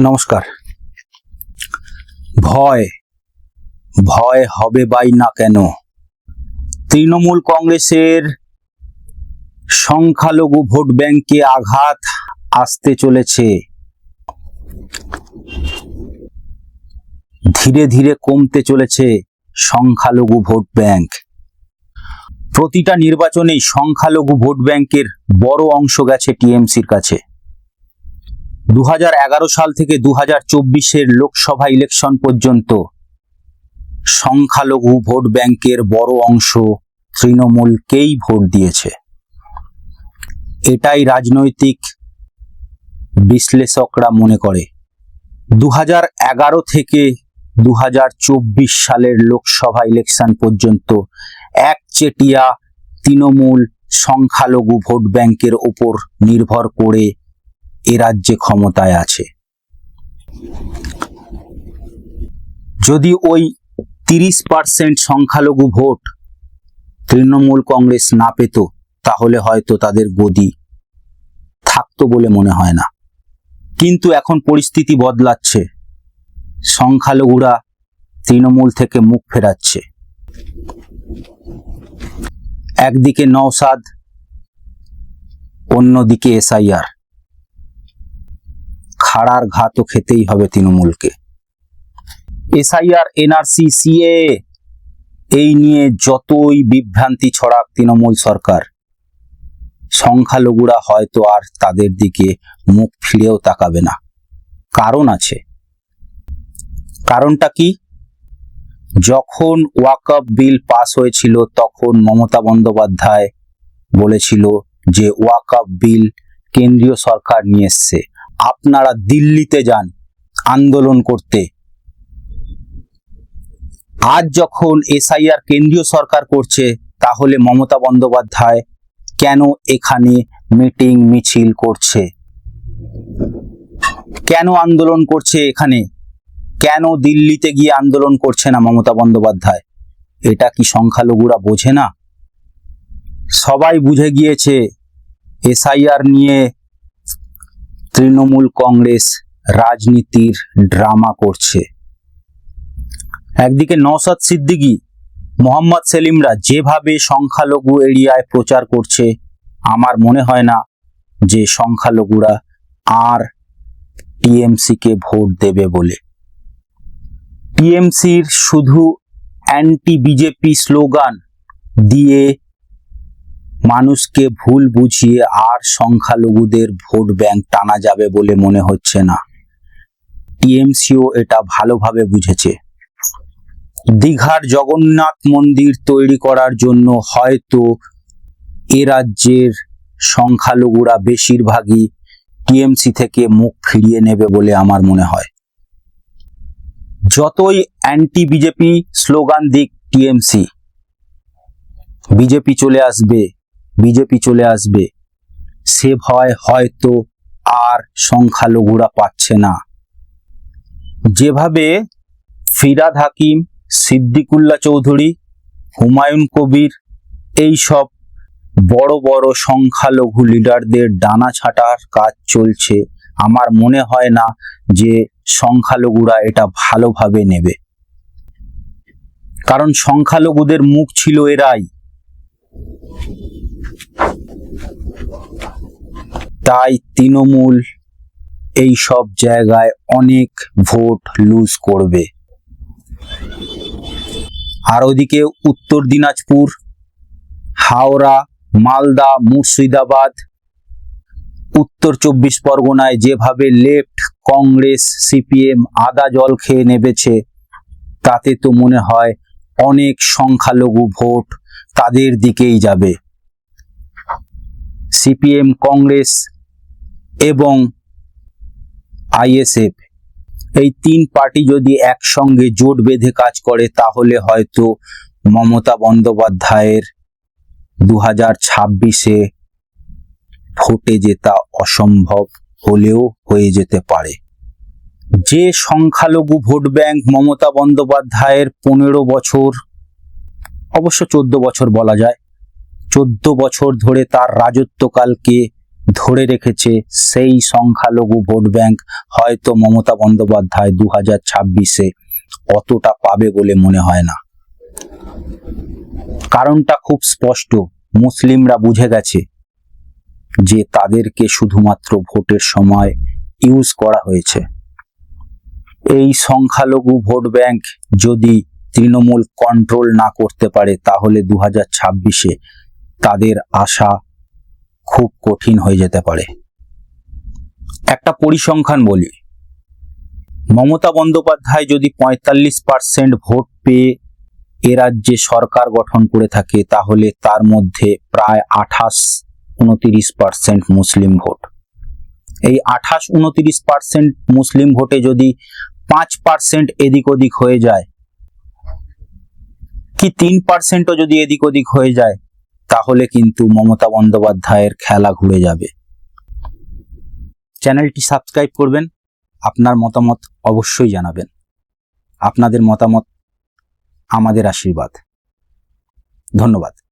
নমস্কার। ভয় ভয় হবে বাই না কেন? তৃণমূল কংগ্রেসের সংখ্যালঘু ভোট ব্যাংকে আঘাত আসতে চলেছে। ধীরে ধীরে কমতে চলেছে সংখ্যালঘু ভোট ব্যাংক। প্রতিটা নির্বাচনেই সংখ্যালঘু ভোট ব্যাংকের বড় অংশ গেছে টিএমসির কাছে। দু হাজার এগারো সাল থেকে দু হাজার লোকসভা ইলেকশন পর্যন্ত সংখ্যালঘু ভোট ব্যাংকের বড় অংশ তৃণমূলকেই ভোট দিয়েছে। এটাই রাজনৈতিক বিশ্লেষকরা মনে করে। দু থেকে দু হাজার চব্বিশ সালের লোকসভা ইলেকশন পর্যন্ত একচেটিয়া তৃণমূল সংখ্যালঘু ভোট ব্যাংকের ওপর নির্ভর করে এ রাজ্যে ক্ষমতায় আছে। যদি ওই তিরিশ পার্সেন্ট সংখ্যালঘু ভোট তৃণমূল কংগ্রেস না পেত, তাহলে হয়তো তাদের গদি থাকতো বলে মনে হয় না। কিন্তু এখন পরিস্থিতি বদলাচ্ছে। সংখ্যালঘুরা তৃণমূল থেকে মুখ ফেরাচ্ছে। একদিকে নওসাদ অন্যদিকে এসআইআর। খাড়ার ঘা তো খেতেই হবে তৃণমূলকে। এসআইআর, এনআরসি, সিএ, এই নিয়ে যতই বিভ্রান্তি ছড়াক তৃণমূল সরকার, সংখ্যালঘুরা হয়তো আর তাদের দিকে মুখ ফিরেও তাকাবে না। কারণ আছে। কারণটা কি? যখন ওয়াকআপ বিল পাস হয়েছিল, তখন মমতা বন্দ্যোপাধ্যায় বলেছিল যে ওয়াকআপ বিল কেন্দ্রীয় সরকার নিয়ে এসছে। আপনারা দিল্লিতে যান আন্দোলন করতে। আজ যখন এসআইআর কেন্দ্রীয় সরকার করছে, তাহলে মমতা বন্দ্যোপাধ্যায় কেন এখানে মিটিং মিছিল করছে? কেন আন্দোলন করছে এখানে? কেন দিল্লিতে গিয়ে আন্দোলন করছে না মমতা বন্দ্যোপাধ্যায়? এটা কি সংখ্যালঘুরা বোঝে না? সবাই বুঝে গিয়েছে, এসআইআর নিয়ে তৃণমূল কংগ্রেস রাজনীতির ড্রামা করছে। একদিকে নওসাদ সিদ্দিকী, মোহাম্মদ সেলিমরা যেভাবে সংখ্যালঘু এরিয়ায় প্রচার করছে, আমার মনে হয় না যে সংখ্যালঘুরা আর টিএমসিকে ভোট দেবে বলে। টিএমসির শুধু অ্যান্টি বিজেপি স্লোগান দিয়ে মানুষকে ভুল বুঝিয়ে আর সংখ্যালঘুদের ভোট ব্যাংক টানা যাবে বলে মনে হচ্ছে না। টিএমসিও এটা ভালোভাবে বুঝেছে। দীঘার জগন্নাথ মন্দির তৈরি করার জন্য হয়তো এ রাজ্যের সংখ্যালঘুরা বেশিরভাগই টিএমসি থেকে মুখ ফিরিয়ে নেবে বলে আমার মনে হয়। যতই অ্যান্টি বিজেপি স্লোগান দিক টিএমসি, বিজেপি চলে আসবে। বিজেপি চলে আসবে। সে ভয় হয়তো আর সংখ্যালঘুরা পাচ্ছে না। যেভাবে ফিরাদ হাকিম, সিদ্দিকুল্লা চৌধুরী, হুমায়ুন কবির এই সব বড় বড় সংখ্যালঘু লিডারদের ডানা ছাটার কাজ চলছে, আমার মনে হয় না যে সংখ্যালঘুরা এটা ভালোভাবে নেবে। কারণ সংখ্যালঘুদের মুখ ছিল এরাই। তাই তৃণমূল এই সব জায়গায় অনেক ভোট লুজ করবে। আর ওদিকে উত্তর দিনাজপুর, হাওড়া, মালদা, মুর্শিদাবাদ, উত্তর চব্বিশ পরগনায় যেভাবে লেফট কংগ্রেস, সিপিএম আদা জল খেয়ে নেবেছে, তাতে তো মনে হয় অনেক সংখ্যালঘু ভোট তাদের দিকেই যাবে। সিপিএম, কংগ্রেস এবং আইএসএফ। এই তিন পার্টি যদি একসঙ্গে জোট বেঁধে কাজ করে, তাহলে হয়তো মমতা বন্দ্যোপাধ্যায়ের দু হাজার ছাব্বিশে ভোটে জেতা অসম্ভব হলেও হয়ে যেতে পারে। যে সংখ্যালঘু ভোট ব্যাংক মমতা বন্দ্যোপাধ্যায়ের পনেরো বছর, অবশ্য চোদ্দ বছর বলা যায় চোদ্দ বছর ধরে তার রাজত্বকালকে ধরে রেখেছে সেই সংখ্যালঘু ভোট ব্যাংক। হয়তো মমতা বন্দ্যোপাধ্যায় দু হাজার ছাব্বিশে অতটা পাবে বলে মনে হয় না। কারণটা খুব স্পষ্ট। মুসলিমরা বুঝে গেছে যে তাদেরকে শুধুমাত্র ভোটের সময় ইউজ করা হয়েছে। এই সংখ্যালঘু ভোট ব্যাংক যদি তৃণমূল কন্ট্রোল না করতে পারে তাহলে দু হাজার ছাব্বিশে তাদের আশা খুব কঠিন হয়ে যেতে পারে। একটা পরিসংখ্যান বলি। মমতা বন্দ্যোপাধ্যায় যদি পঁয়তাল্লিশ পার্সেন্ট ভোট পেয়ে এ রাজ্যে সরকার গঠন করে থাকে, তাহলে তার মধ্যে প্রায় আঠাশ উনতিরিশ পার্সেন্ট মুসলিম ভোট। এই আঠাশ উনতিরিশ পার্সেন্ট মুসলিম ভোটে যদি পাঁচ পার্সেন্ট এদিক ওদিক হয়ে যায়, কি তিন পার্সেন্টও যদি এদিক ওদিক হয়ে যায় তাহলে কিন্তু মমতা বন্দ্যোপাধ্যায়ের খেলা ঘুরে যাবে। চ্যানেলটি সাবস্ক্রাইব করবেন, আপনার মতামত অবশ্যই জানাবেন। আপনাদের মতামত আমাদের আশীর্বাদ। ধন্যবাদ।